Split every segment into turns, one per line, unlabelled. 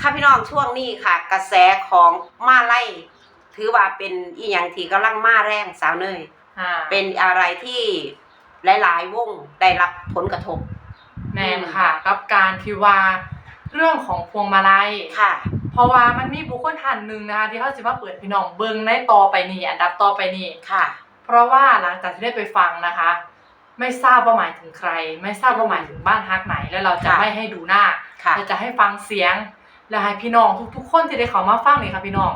ค่ะพี่น้องช่วงนี้ค่ะ กระแสของมาไล่ถือว่าเป็นอีหยังที่กำลังมาแรงสาวเนย
อ่า
เป็นอะไรที่หลาย ๆ วงได้รับผลกระทบ
แมนค่ะ กับการที่ว่าเรื่องของพวงมาลัย
ค่ะ
เพราะว่ามันมีบุคคลท่านหนึ่งนะคะที่เขาจะมาเปิดพี่น้องเบิ่งในต่อไปนี่อันดับต่อไปนี่
ค่ะ
เพราะว่าหลังจากที่ได้ไปฟังนะคะ ไม่ทราบว่าหมายถึงใคร ไม่ทราบว่าหมายถึงบ้านฮักไหน แล้วเราจะ
ค่ะ
ไม่ให้ดูหน้า
ค่ะ
เราจะให้ฟังเสียง และให้พี่น้องทุกๆ คนที่ได้เข้ามาฟังนี่ค่ะพี่น้อง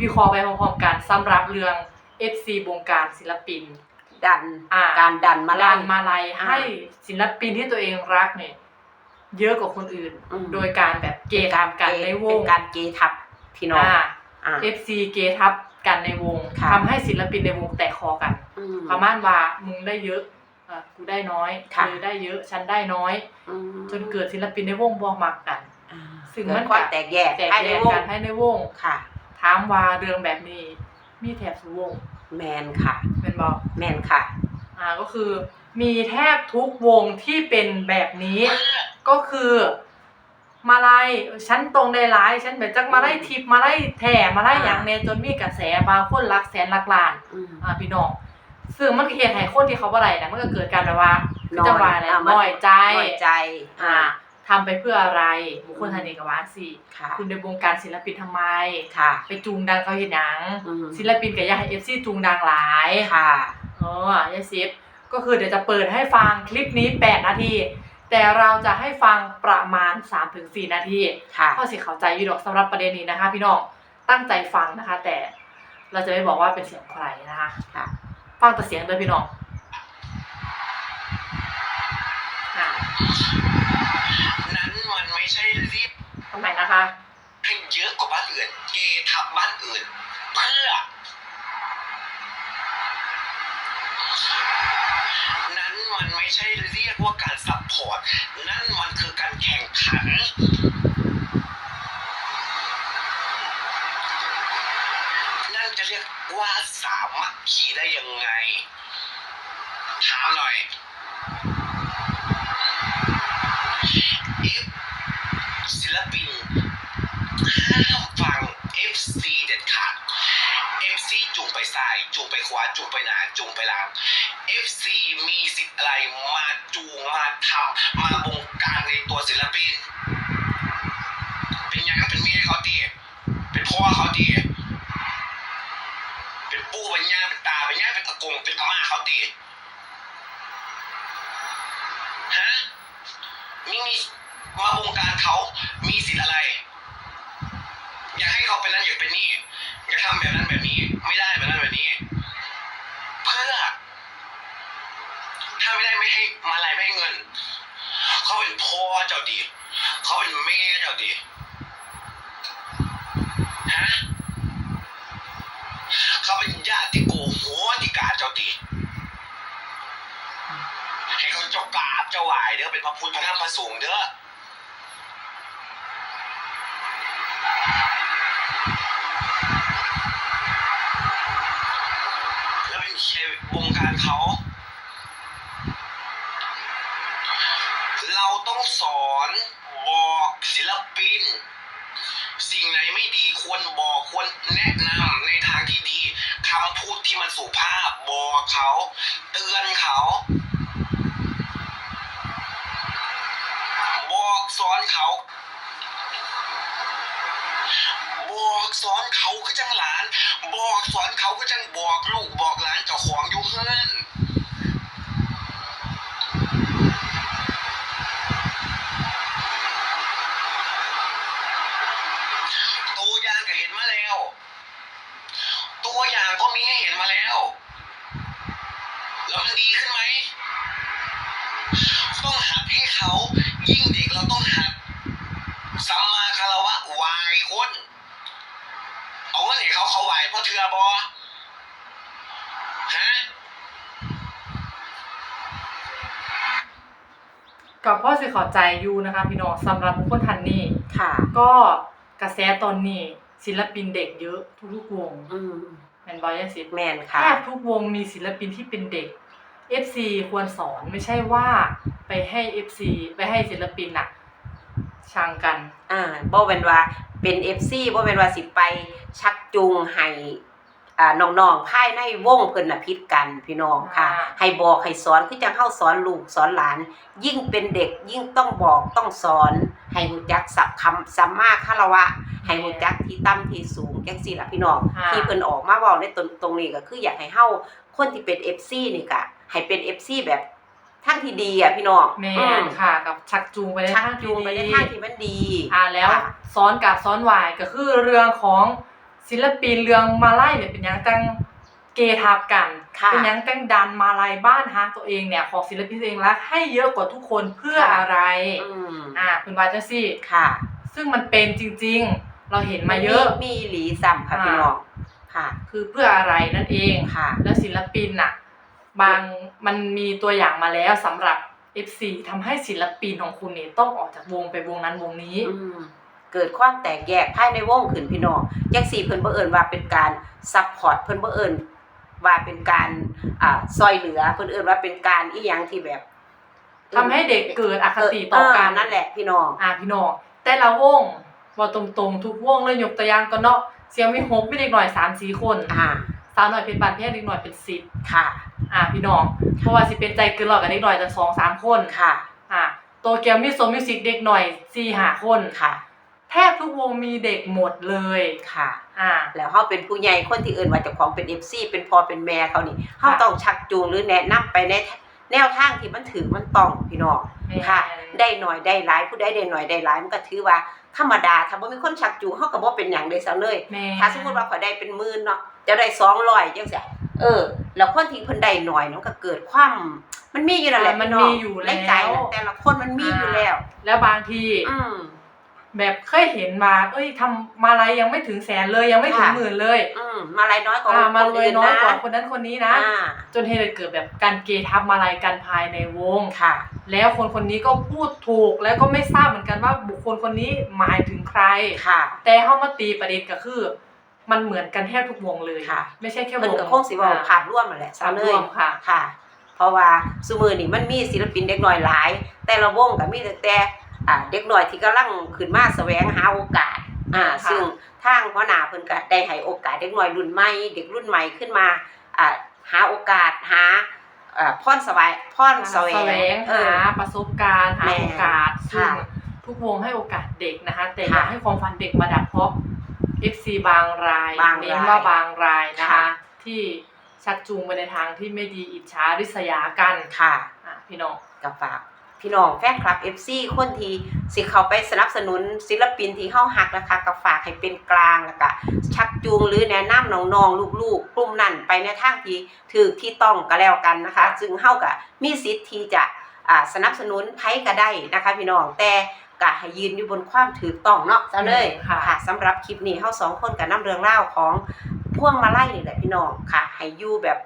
วิเคราะห์ไปพร้อมๆกันสำหรับเรื่อง FC วงการศิลปิน
ดัน
อ่า
การดันมา
ดั
ไล่
นมาลัย
อ่า
ให้ศิลปินที่ตัวเองรักเนี่ยเยอะกว่าคนอื่น
อืม
โดยการแบบเกย์ทับกันในว
เป็
ง
นการเกทับพี่น้อง
อ่า
อ่า
FC เกย์ทับกันในวง
ค่ะ
ทำให้ศิลปินในวงแตกคอกัน
อืม
ประมาณว่ามึงได้เยอะอะกูได้น้อย
ค่ะ
เธอได้เยอะฉันได้น้อย
อืม
จนเกิดศิลปินในวงบ่มักกัน
อ่า
ซึ่ง
เกิด
มัน
ความ
ก็
แตกแยก
แตก
ภาย
แย
ใน
ก
วง
กันให้ในวง
ค่ะ
ถามว่าเรื่องแบบนี้ มีแถบสุวง
แมนค่ะ
เป็นบอก
แมนค่ะ
อ่าก็คือมีแทบทุกวงที่เป็นแบบนี้ ก็คือมาไล่ฉันตรงได้หลายฉันแบบจักมาไล่ทิปมาไล่แถมาไล่อย่างเนจนมีกระแสบางคนรักแสนรักล้าน
อืม
อ่าพี่น้องซึ่งมันก็เหตุให้คนที่เขาบ่ได้นะมันก็เกิดการแบบว่า
น้อย
จะว่าอะไร
อะมัน
น้อยใจ
น้อยใจ
อ่า ทำไปเพื่ออะไรบุคคลทันเอกวาสิ
ค่ะ
คุณในวงการศิลปินทำไม
ค่ะ
ไปจูงดังเขาเห็นหนัง
อืม
ศิลปินกับยาให้เอฟซีจูงดังหลาย
ค่ะ
อ๋อยายซิฟก็คือเดี๋ยวจะเปิดให้ฟังคลิปนี้8นาทีแต่เราจะให้ฟังประมาณ 3-4 นาที
ค่ะ
ข้อสิเข้าใจอยู่ดอกสำหรับประเด็นนี้นะคะ พี่น้องตั้งใจฟังนะคะ แต่เราจะไม่บอกว่าเป็นเสียงใครนะคะ
ค่ะ
ฟังแต่เสียงเลยพี่น้องอ่า
นั้นมันไม่ใช่รีบ
ทำไม นะคะ
ให้เยอะกว่าบ้านอื่นเกทับบ้านอื่น เพื่อ นั้นมันไม่ใช่เรียกว่าการซัพพอร์ต นั่นมันคือการแข่งขันจะเรียกว่าสามัคคีได้ยังไง ถามหน่อย F ศิลปิน ห้ามฟัง FC เด็ดขาด FC จูงไปซ้ายจูงไปขวาจูงไปหนาจูงไปหลัง FC มีสิทธิ์อะไรมาจูงมาทำมาบงการในตัวศิลปิน เป็นยังเป็นเมียเขาตีเป็นพ่อเขาตีเป็นปู่เป็นย่าเป็นตาเป็นย่าเป็นตะกงเป็นอาม่าเขาตีฮะมีมีมาบงการเขามีสิทธิ์อะไร อยากให้เขาเป็นนั้นอยาเป็นนี่อยากทำแบบนั้นแบบนี้ ไม่ได้แบบนั้นแบบนี้ เพื่อ ถ้าไม่ได้ไม่ให้มาลายไม่ให้เงิน เขาเป็นพ่อเจ้าดีเขาเป็นแม่เจ้าดีฮะเขาเป็นญาติโกโหติกาเจ้าดีให้เขาเจ้ากาบเจ้าไหวายเด้อเป็นพระพุทธพระธรรมพระสงฆ์เด้อ สิ่งไหนไม่ดีควรบอกควรแนะนำในทางที่ดีคำพูดที่มันสุภาพบอกเขา เตือนเขา บอกสอนเขาบอกสอนเขาก็จังหลาน บอกสอนเขาก็จังบอกลูกบอกหลานเจ้าของอยู่เฮือนตัวอย่างก็ เห็นมาแล้ว ตัวอย่างก็มีให้เห็นมาแล้ว แล้วมันดีขึ้นไหม ต้องหัดให้เขา ยิ่งเด็กเราต้องหัดสัมมาคารวะวายคนเอาเงินให้เขาเขาไหวเพราะเธอบอฮะ
กับพ่อสิเขอใจอยู่นะคะ พี่น้องสำหรับบุคคลทันนี่
ค่ะ
ก็กระแสตอนนี้ ศิลปินเด็กเยอะทุกๆวง
อืม
แมนบอยยสิ
แมน
แท
ค่ะ
บทุกวงมีศิลปินที่เป็นเด็ก FC ควรสอนไม่ใช่ว่าไปให้ FC ไปให้ศิลปินน่ะใช้ช่างกัน
อ่าบ่เป็นว่าเป็น FC บ่เป็นว่าสิไปชักจูงให้อ่าน้องๆภายในวงเพิ่นน่ะผิดกันพี่น้องค่ะ
อ่า
ให้บอกให้สอนคือจังเฮาสอนลูกสอนหลาน ยิ่งเป็นเด็กยิ่งต้องบอกต้องสอน ให้รู้จักสับคำสัมมาคารวะให้รู้จักที่ต่ำที่สูงจังซี่ล่ะพี่น้อง
อ่า
ที่เพิ่นออกมาเว้าในตรงตรงนี้ก็คืออยากให้เฮาคนที่เป็น FC นี่ก็ให้เป็น FC แบบทางที่ดีอะพี่น้อง
แม่
อืม
นค่ะ กับชักจูงไปใน
ชัก
ทาง
จูงไปใน
ที่
ทางที่มันดี
อ่าแล้ว
ค่ะ
ซ้อนกับซ้อนวายก็คือเรื่องของศิลปินเรื่องมาไล่เนี่ยเป็นหยังจัง เกทับกัน
ค่ะ
เป็นหยังจังดันมาลายบ้านฮักตัวเองเนี่ยของศิลปินตัวเองรักให้เยอะกว่าทุกคนเพื่อ
ค่ะ
อะไร
อืม
อ่าคุณวาจังซี่
ค่ะ
ซึ่งมันเป็นจริง ๆ เราเห็นมาเยอะ
มีหลีซ้ำค่ะ
อ่า
พี่น้องค่ะ
คือเพื่ออะไรนั่นเอง
ค่ะ
แล้วศิลปินน่ะบางมันมีตัวอย่างมาแล้วสำหรับ F4 ทำให้ศิลปินของคุณเนี่ยต้องออกจากวงไปวงนั้นวงนี้
อืมเกิดความแตกแยกภายในวงขึ้นพี่น้องจังสี่เพิ่นบ่เอิ้นว่าเป็นการซัพพอร์ตเพิ่นบ่เอิ้น ว่าเป็นการอ่าซอยเหลือเพิ่นเอิ้นว่าเป็นการอีหยังที่แบบ
ทำให้เด็กเกิดอคติต่อกัน
เนั่นแหละพี่น้อง
อ่าพี่น้องแต่ละวงว่าตรงๆ ทุกวงเลยยกตัวอย่างก็เนาะเสียงมีหกมีเด็กหน่อยสามสี่คน
อ่า
สาวหน่อยเป็นบันเทศเด็กหน่อยเป็นสิบ
ค่ะ
อ่าพี่น้องเพราะว่าสิเป็นใจเกินร้อยกับเด็กหน่อยจะสองสามคน
ค่ะ
อ่าโตเกียวมิโซมิวสิกเด็กหน่อยสี่ห้าคน
ค่ะ
แท บทุกวงมีเด็กหมดเลย
ค่ะ
อ่า
แล้วเฮาเป็นผู้ใหญ่คนที่เอิ้นว่าเจ้าของเป็น FC เป็นพ่อเป็นแม่เขานี่เฮา
ค่ะ
ต้องชักจูงหรือแนะนำไปในแนวทางที่มันถือมันต้องพี่น้อง
แม่
ค่ะ ได้หน่อยได้หลายผู้ใดได้หน่อยได้หลายมันก็ถือว่าธรรมดาถ้าบ่มีคนชักจูงเฮาก็บ่เป็นหยังเลยซะเลย
แม่
ถ้าสมมุติว่าข่อยได้เป็นหมื่นเนาะจะได้200จังซี่เออ แล้วคนที่เพิ่นได้หน่อยเนาะก็เกิดความมันมีอยู่นั่นแหละ
อ่ามัน
พี่
มีอยู่แล้ว
ในใจน่ะแต่ละคนมันมีอยู่แล้ว
แล้วบางที
อืม
แบบเคยเห็นมา เอ้ยทำมาอะไรยังไม่ถึงแสนเลยยังไม่ถึง
ค่ะ
หมื่นเลย
อืมมาลายน้อยกว่า
อ่ามา
คน
เลย
อื่น
น้อยกว่า
นะ
คนนั้นคนนี้นะ
อ่า
จนเหตุเกิดแบบการเกทับมาลายกันภายในวง
ค่ะ
แล้วคนคนนี้ก็พูดถูกแล้วก็ไม่ทราบเหมือนกันว่าบุคคลคนนี้หมายถึงใคร
ค่ะ
แต่เข้ามาตีประเด็นก็คือ มันเหมือนกันแทบทุกวงเลย
ค่ะ
ไม่ใช่แค่ว
เพิ่น
ง
ก็คงสิเว้าภาพรวมนั่นแหละซะ
ภาพ
เล
ร
ยว
มค่ะ
ค่ะ เพราะว่าซุมื้อนี้มันมีศิลปินเด็กน้อยหลาย แต่ละวงก็มีแต่แต่ อ่าเด็กน้อยที่กำลังขึ้นมาแสวงหาโอกาสอ่า
ค่ะ
ซึ่งทางหัวหน้าเพิ่นก็ได้ให้โอกาสเด็กน้อยรุ่นใหม่เด็กรุ่นใหม่ขึ้นมาอ่าหาโอกาสหาอ่าพรสวายพรแสว
แสว
ง
ง
เอ
หา
อ
ประสบการณ์หา
แม่
โอกาสซึ่ง
ค่ะ
ทุกวงให้โอกาสเด็กนะคะ แต่อ
ค่ะ
ย่าให้ความฝันเด็กมาดับเพราะ FC บางราย
บางราย
เน้นว่าบางรายนะคะ
ค่ะ
ที่ชักจูงไปในทางที่ไม่ดีอิจฉาริษยากัน
ค่ะ
อะพี่น้อง
กับฝาก พี่น้องแฟนคลับ FC คนที่สิเข้าไปสนับสนุนศิลปินที่เฮาฮักนะคะกับฝากให้เป็นกลางแล้วก็ชักจูงหรือแนะนำน้องๆลูกๆกลุ่มนั้นไปในทางที่ถูกที่ต้องก็แล้วกันนะคะซึ่งเฮาก็มีสิทธิ์ที่จะอ่าสนับสนุนไผก็ได้นะคะ พี่น้องแต่ก็ให้ยืนอยู่บนความถูกต้องเนาะเจ้าเลย
ค่ะ
ค่ะสำหรับคลิปนี้เฮาสองคนก็นํเรื่องเล่าวของพวงมาลัยนี่แหละพี่น้องค่ะให้อยู่แบบ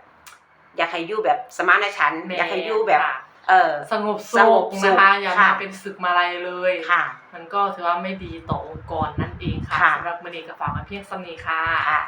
อยากให้อยู่แบบสมานฉันท์อยากให้อยู่แบบ
ค่ะ
เออ
สงบ
ส
สุ
ง
ข
บสุข
นะคะอย่า
ค่ะ
มาเป็นศึกมาลัยเลย
ค่ะ
มันก็ถือว่าไม่ดีต่อองค์กรนั่นเองค่ะ
ค่ะ
สำหรับมือนี้กับฝากมาเพียงสำนีค่ะ
ค่ะ